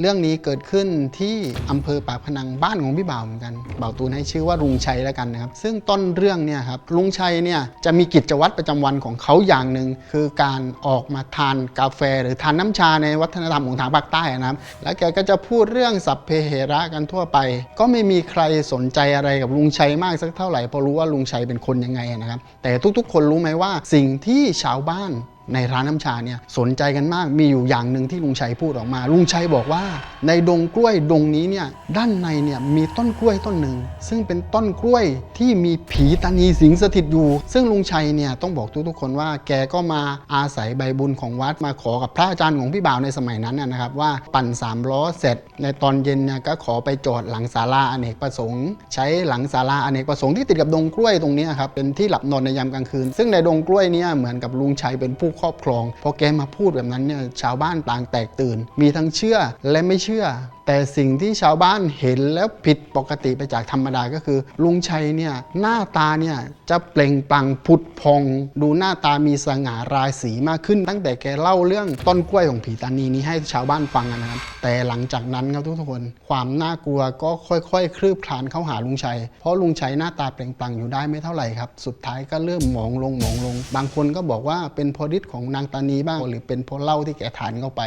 เรื่องนี้เกิดขึ้นที่อำเภอปากพนังบ้านของพี่บ่าวเหมือนกันบ่าวตูนให้ชื่อว่าลุงชัยแล้วกันนะครับ ซึ่งต้นเรื่องเนี่ยครับลุงชัยเนี่ยจะมีกิจวัตรประจำวันของเขาอย่างหนึ่งคือการออกมาทานกาแฟ หรือทานน้ำชาในวัฒนธรรมของทางภาคใต้นะครับ แล้วแกก็จะพูดเรื่องสัพเพเหระกันทั่วไป ก็ไม่มีใครสนใจอะไรกับลุงชัยมากสักเท่าไหร่เพราะรู้ว่าลุงชัยเป็นคนยังไงนะครับ แต่ทุกๆ คนรู้ไหมว่าสิ่งที่ชาวบ้าน ในร้านน้ำชาเนี่ยสนใจกันมากมีอยู่อย่างหนึ่งที่ลุงชัยพูดออกมา ลุงชัยบอกว่า ในดงกล้วยดงนี้เนี่ยด้านในเนี่ยมีต้นกล้วยต้นหนึ่ง ซึ่งเป็นต้นกล้วยที่มีผีตานีสิงสถิตอยู่ ซึ่งลุงชัยเนี่ยต้องบอกทุกๆคนว่า แกก็มาอาศัยใบบุญของวัดมาขอกับพระอาจารย์ของพี่บ่าวในสมัยนั้นนะนะครับว่าปั่นสามล้อเสร็จ ในตอนเย็นเนี่ยก็ขอไปจอดหลังศาลาอเนกประสงค์ ใช้หลังศาลาอเนกประสงค์ที่ติดกับดงกล้วยตรงนี้ครับเป็นที่หลับนอนในยามกลางคืน ซึ่งในดงกล้วยเนี่ยเหมือนกับลุงชัยเป็นผู้ครอบครอง พอแกมาพูดแบบนั้นเนี่ยชาวบ้านต่างแตกตื่น มีทั้งเชื่อและไม่เชื่อ แต่สิ่งที่ชาวบ้านเห็นแล้วผิดปกติไปจากธรรมดาก็คือ ลุงชัยเนี่ยหน้าตาเนี่ยจะเปล่งปลั่งผุดพอง ดูหน้าตามีสง่าราศีมากขึ้น ตั้งแต่แกเล่าเรื่องต้นกล้วยของผีตานีนี้ให้ชาวบ้านฟังนะครับ แต่หลังจากนั้นครับทุกคนความน่ากลัวก็ค่อยๆ คลืบคลานเข้าหาลุงชัย เพราะลุงชัยหน้าตาเปล่งปลั่งอยู่ได้ไม่เท่าไหร่ครับ สุดท้ายก็เริ่มหมองลงหมองลง บางคนก็บอกว่าเป็นพอฤทธิ์ของนางตานีบ้าง หรือเป็นเพราะเหล้าที่แกทานเข้าไป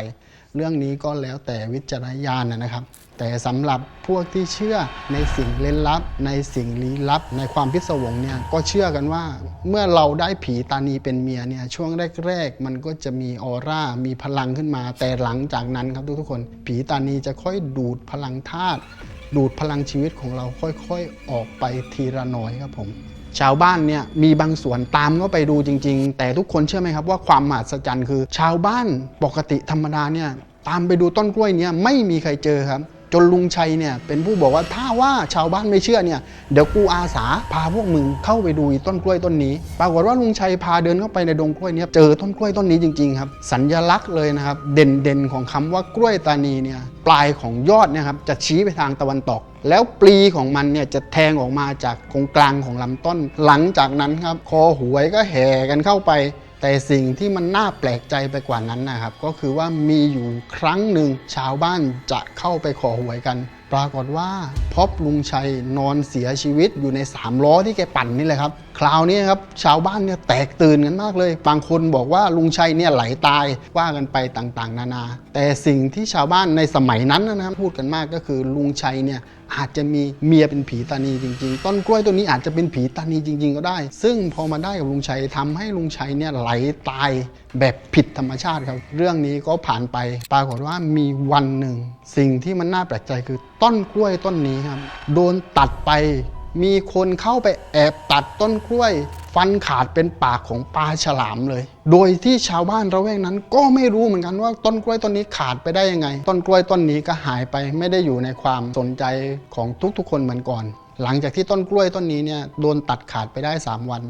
เรื่องนี้ก็แล้วแต่วิจารณญาณนะนะครับ แต่สำหรับพวกที่เชื่อในสิ่งเล่นลับ ในสิ่งลี้ลับ ในความพิศวงเนี่ยก็เชื่อกันว่า เมื่อเราได้ผีตานีเป็นเมียเนี่ยช่วงแรกๆมันก็จะมีออร่ามีพลังขึ้นมา แต่หลังจากนั้นครับทุกๆคน ผีตานีจะค่อยดูดพลังธาตุ ดูดพลังชีวิตของเราค่อยๆ ออกไปทีละน้อยครับผม ชาวบ้านเนี่ยมีบางส่วนตามก็ไปดูจริง ๆ แต่ทุกคนเชื่อไหมครับว่าความมหัศจรรย์คือ ชาวบ้านปกติธรรมดาเนี่ยตามไปดูต้นกล้วยเนี่ยไม่มีใครเจอครับ จนลุงชัยเนี่ยเป็นผู้บอกว่าถ้าว่าชาวบ้านไม่เชื่อเนี่ยเดี๋ยวกูอาสาพาพวกมึงเข้าไปดูต้นกล้วยต้นนี้ ปรากฏว่าลุงชัยพาเดินเข้าไปในดงกล้วยเนี่ยเจอต้นกล้วยต้นนี้จริงๆครับสัญลักษณ์เลยนะครับเด่นๆของคำว่ากล้วยตานีเนี่ยปลายของยอดเนี่ยครับจะชี้ไปทางตะวันตก แล้วปลีของมันเนี่ยจะแทงออกมาจากตรงกลางของลำต้น หลังจากนั้นครับคอหวยก็แห่กันเข้าไป แต่สิ่งที่มันน่าแปลกใจไปกว่านั้นนะครับ ก็คือว่ามีอยู่ครั้งหนึ่งชาวบ้านจะเข้าไปขอหวยกัน ปรากฏว่าพบลุงชัยนอนเสียชีวิตอยู่ในสามล้อที่แกปั่นนี่แหละครับ คราวนี้ครับชาวบ้านเนี่ยแตกตื่นกันมากเลย บางคนบอกว่าลุงชัยเนี่ยไหลตายว่ากันไปต่างๆ นานา แต่สิ่งที่ชาวบ้านในสมัยนั้นนะครับพูดกันมากก็คือลุงชัยเนี่ยอาจจะมีเมียเป็นผีตานีจริง ๆ ต้นกล้วยตัวนี้อาจจะเป็นผีตานีจริง ๆ ก็ได้ ซึ่งพอมาได้กับลุงชัยทำให้ลุงชัยเนี่ยไหลตายแบบผิดธรรมชาติครับ เรื่องนี้ก็ผ่านไป ปรากฏว่ามีวันหนึ่ง สิ่งที่มันน่าแปลกใจคือต้นกล้วยต้นนี้ครับ โดนตัดไป มีคนเข้าไปแอบตัดต้นกล้วย ฟันขาดเป็นปากของปลาฉลามเลย โดยที่ชาวบ้านระแวกนั้น ก็ไม่รู้เหมือนกันว่าต้นกล้วยต้นนี้ขาดไปได้ยังไง ต้นกล้วยต้นนี้ก็หายไปไม่ได้อยู่ในความสนใจของทุกๆ คนเหมือนก่อน หลังจากที่ต้นกล้วยต้นนี้เนี่ยโดนตัดขาดไปได้ 3 วัน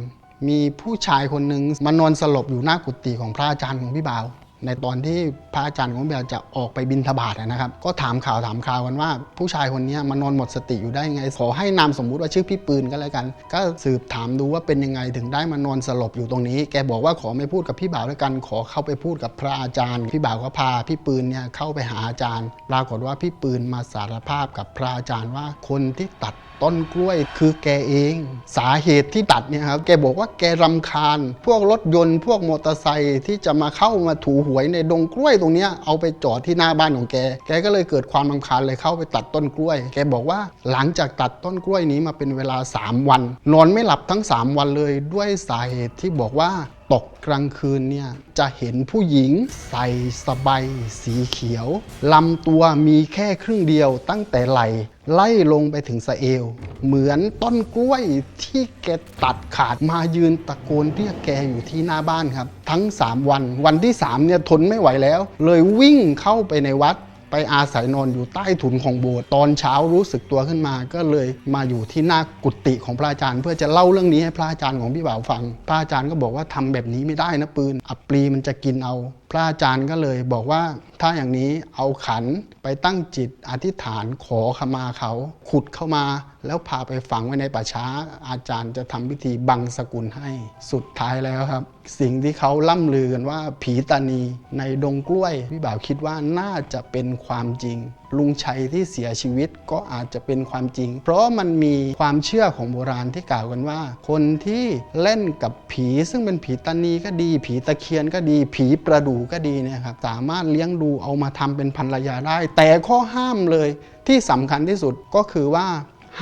มีผู้ชายคนหนึ่งมานอนสลบอยู่หน้ากุฏิของพระอาจารย์ของพี่บ่าว ในตอนที่พระอาจารย์ของพี่บ่าวจะออกไปบินทบาทนะครับ ก็ถามข่าวถามข่าวกันว่า ผู้ชายคนนี้มานอนหมดสติอยู่ได้ยังไง ขอให้นามสมมุติว่าชื่อพี่ปืนก็แล้วกัน ก็สืบถามดูว่าเป็นยังไงถึงได้มานอนสลบอยู่ตรงนี้ แกบอกว่าขอไม่พูดกับพี่บ่าวด้วยกัน ขอเข้าไปพูดกับพระอาจารย์ พี่บ่าวก็พาพี่ปืนเนี่ยเข้าไปหาอาจารย์ ปรากฏว่าพี่ปืนมาสารภาพกับพระอาจารย์ว่าคนที่ตัดต้นกล้วยคือแกเอง สาเหตุที่ตัดเนี่ยครับแกบอกว่าแกรำคาญ พวกรถยนต์พวกมอเตอร์ไซค์ที่จะมาเข้ามาถูหวยในดงกล้วยตรงเนี้ยเอาไปจอดที่หน้าบ้านของแก แกก็เลยเกิดความรำคาญเลยเข้าไปตัดต้นกล้วย แกบอกว่าหลังจากตัดต้นกล้วยนี้มาเป็นเวลา 3 วัน นอนไม่หลับทั้ง 3 วันเลยด้วยสาเหตุที่บอกว่าตกกลางคืนเนี่ยจะเห็นผู้หญิงใส่สบายสีเขียวลำตัวมีแค่ครึ่งเดียวตั้งแต่ไหล่ ไล่ลงไปถึงสะเอว เหมือนต้นกล้วยที่แกตัดขาดมายืนตะโกนเรียกแกอยู่ที่หน้าบ้านครับ ทั้ง 3 วัน วันที่3เนี่ยทนไม่ไหวแล้ว เลยวิ่งเข้าไปในวัดไปอาศัยนอนอยู่ใต้ถุนของโบสถ์ตอนเช้ารู้สึกตัวขึ้นมา ก็เลยมาอยู่ที่หน้ากุฏิของพระอาจารย์ เพื่อจะเล่าเรื่องนี้ให้พระอาจารย์ของพี่บ่าวฟัง พระอาจารย์ก็บอกว่าทำแบบนี้ไม่ได้นะปืน อับปรีมันจะกินเอาพระอาจารย์ก็เลยบอกว่าถ้าอย่างนี้เอาขันไปตั้งจิตอธิษฐานขอขมาเขา ขุดเข้ามา แล้วพาไปฝังไว้ในป่าช้า อาจารย์จะทำพิธีบังสกุลให้สุดท้ายแล้วครับ สิ่งที่เขาล่ำลือกันว่าผีตานีในดงกล้วยพี่บ่าวคิดว่าน่าจะเป็นความจริงลุงชัยที่เสียชีวิตก็อาจจะเป็นความจริง เพราะมันมีความเชื่อของโบราณที่กล่าวกันว่า คนที่เล่นกับผีซึ่งเป็นผีตานีก็ดี ผีตะเคียนก็ดี ผีประดู่ก็ดีเนยครับสามารถเลี้ยงดูเอามาทำเป็นภรรยาได้ แต่ข้อห้ามเลยที่สำคัญที่สุดก็คือว่า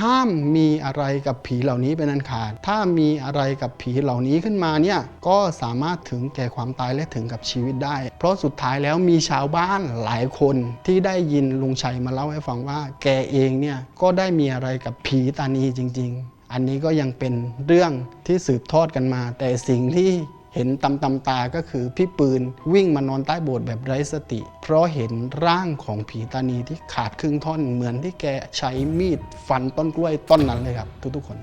ห้ามมีอะไรกับผีเหล่านี้เป็นอันขาด ถ้ามีอะไรกับผีเหล่านี้ขึ้นมาเนี่ยก็สามารถถึงแก่ความตายและถึงกับชีวิตได้ เพราะสุดท้ายแล้วมีชาวบ้านหลายคนที่ได้ยินลุงชัยมาเล่าให้ฟังว่า แกเองเนี่ยก็ได้มีอะไรกับผีตานีจริง ๆ อันนี้ก็ยังเป็นเรื่องที่สืบทอดกันมา แต่สิ่งที่ เห็นตำตำตาก็คือพี่ปืนวิ่งมานอนใต้โบสถ์แบบไร้สติ เพราะเห็นร่างของผีตานีที่ขาดครึ่งท่อนเหมือนที่แกใช้มีดฟันต้นกล้วยต้นนั้นเลยครับ ทุกๆคน